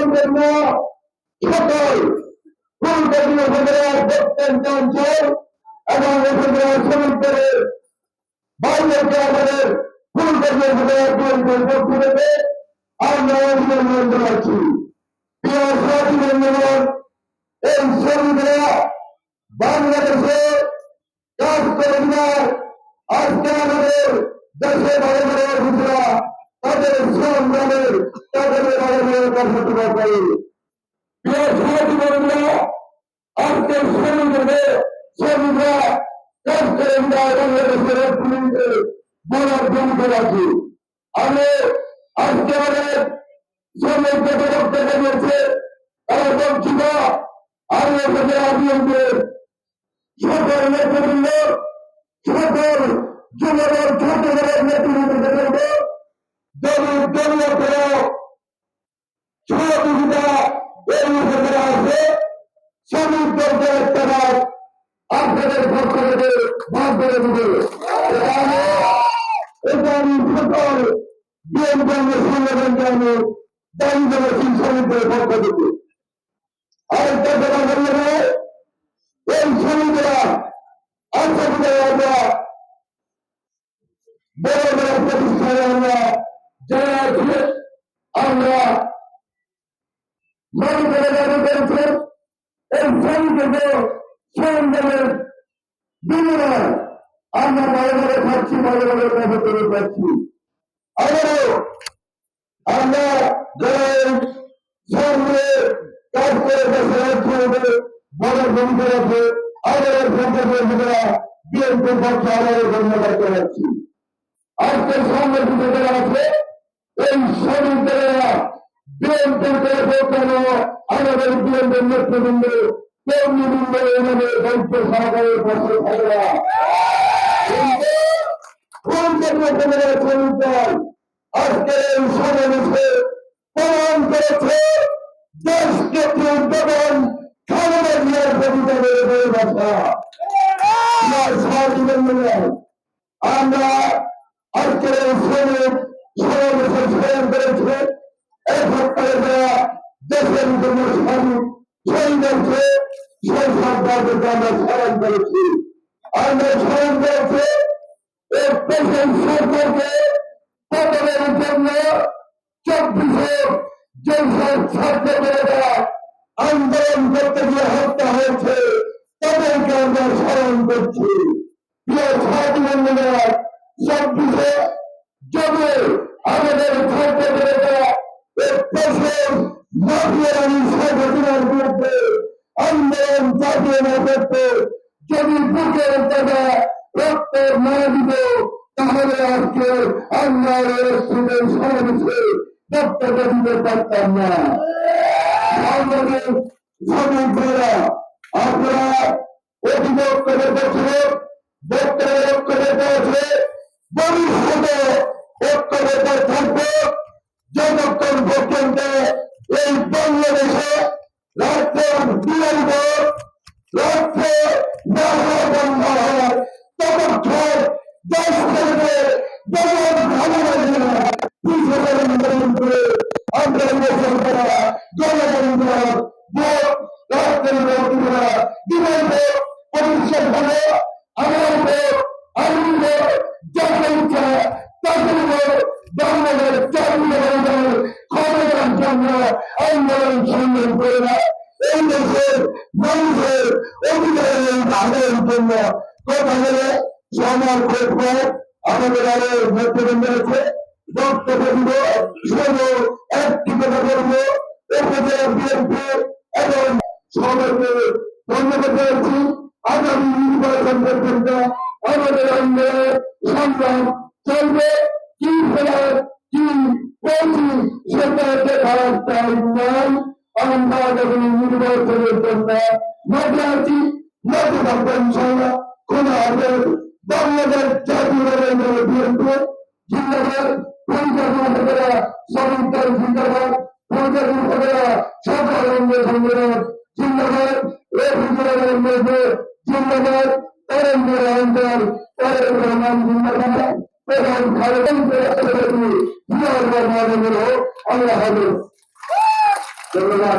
এই জন্য সকল ফুলকপি উপজেলার প্রত্যন্ত অঞ্চল এবং উপজেলার শ্রমিকদের বাইরেকে আমাদের ফুলকপি উপজেলার বিএনপির পক্ষ থেকে আমরা অভিনন্দন জানাচ্ছি। প্রিয় সাথী বন্ধুগণ, এই শ্রমিকরা বাংলাদেশে কাজ করে আজকে আমাদের দেশে বড় বড় অফিসরা তাদের সংগ্রামের তাদের বাড়ির কথা করে প্রিয় সাথী বন্ধুরা আজকে শ্রমিকদের শ্রমিকরা কাজ করে দেওয়া বাংলাদেশের অর্থনীতিতে বড় ভূমিকা রাখি। আমি আজকে আমাদের শ্রমিকদের বক্তব্য দিয়েছে তারা বঞ্চিত আমি এখানে আবিয়নদের সকল নেতৃবৃন্দ সকল যুবদল ছাত্রদলের নেতৃবৃন্দ আপনাদের পক্ষ থেকে ভাগ করে দিবে এখানে এটা আমি সকল বিএনপি সংগঠনকে আমি দায়ী করেছি শ্রমিকদের পক্ষ থেকে আরেকটা কথা বললে করে আমরা বড় বড় আছে খাচ্ছি বড় বড় কথা করে পাচ্ছি আবারও আমরা যারা শ্রমে কাজ করে দেশের অর্থনীতি বড় ভূমিকা রাখে আমাদের সংসদের ভিতরা বিএনপির পক্ষে আমাদের ধন্যবাদ জানাচ্ছি আজকের সংগঠিত যারা আছে, এই শ্রমিকরা বিএনপির তরফে কেন আমাদের বিএনপির নেতৃবৃন্দ কর্মী বৃন্দ এভাবে দায়িত্ব সহকারে পাশে থাকে না আজকে এই সমাবেশে প্রমাণ করেছে দেশকে উদ্ভাবন খালেদা জিয়ার প্রতিবাদের ভাষা আমার আজকের এই শ্রমিক সমাবেশে স্মরণ করেছে এই সপ্তাহে যারা দেশের জন্য শ্রমিক শহীদ হয়েছে সেই সরকারকে আমরা স্মরণ করেছি। আমরা স্মরণ করেছি পেশেন্ট সরকারকে পতনের জন্য চব্বিশে যেসব ছাত্রদের আন্দোলন করতে গিয়ে হত্যা হয়েছে। তাদেরকে আমরা স্মরণ করছি। চব্বিশে যদি আমাদের মাফিয়ানি সংগঠনের বিরুদ্ধে আন্দোলন চাপিয়ে না করতে যদি বুকের টাকা রক্ত না দিব, তাহলে আজকে আমরা স্টুডেন্ট সমাবেশে বক্তব্য দিতে পারতাম না। আমাদের শ্রমিকরা আপনারা অতি বক্তব্য করছিল বক্তব্য বক্তব্য করেছে ভবিষ্যতে বক্তব্য থাকবে। যতক্ষণ পর্যন্ত এই বাংলাদেশে রাষ্ট্র বিলম্ব রাষ্ট্র না হওয়া বন্ধ হয় ততক্ষণ দেশ থেকে যেমন ভালোবাসে না পিছিয়ে আন্দোলন করে নির্বাচন করা জনগণ ভোট রাষ্ট্রের ভোট করা বিকল্প পরিষ্কার ভালো আমার ভোট, আমি ভোট যাকে ইচ্ছা তাকে ভোট বাংলাদেশ জাতীয় ক্ষমতার জন্য আন্দোলন সংগ্রাম করে না এই দেশের মানুষের অধিকারের আদায়ের জন্য কথা বলে সমাজ ক্ষেত্রে আমাদের আরও নেতৃবৃন্দ আছে, বক্তব্য দিব শুধু একটি কথা বলব। উপজেলা বিএনপি এবং সবাইকে ধন্যবাদ জানাচ্ছি। আগামী নির্বাচন পর্যন্ত আমাদের আন্দোলন সংগ্রাম চলবে। কি ফেরার কি বলছি, সেটা দেখার আমরা আগামী নির্বাচনের জন্য আছি মাঠে থাকব ইনশাল্লাহ কোন হাজার বাংলাদেশ জাতীয় বিএনপি জিন্দাবাদ পরিকল্পনা থেকে শ্রমিকদের জিন্দাবাদ পরিকল্পনা থেকে সরকার সংগ্রাম জিন্দাবাদ আল্লাহ হাফেজ। ধন্যবাদ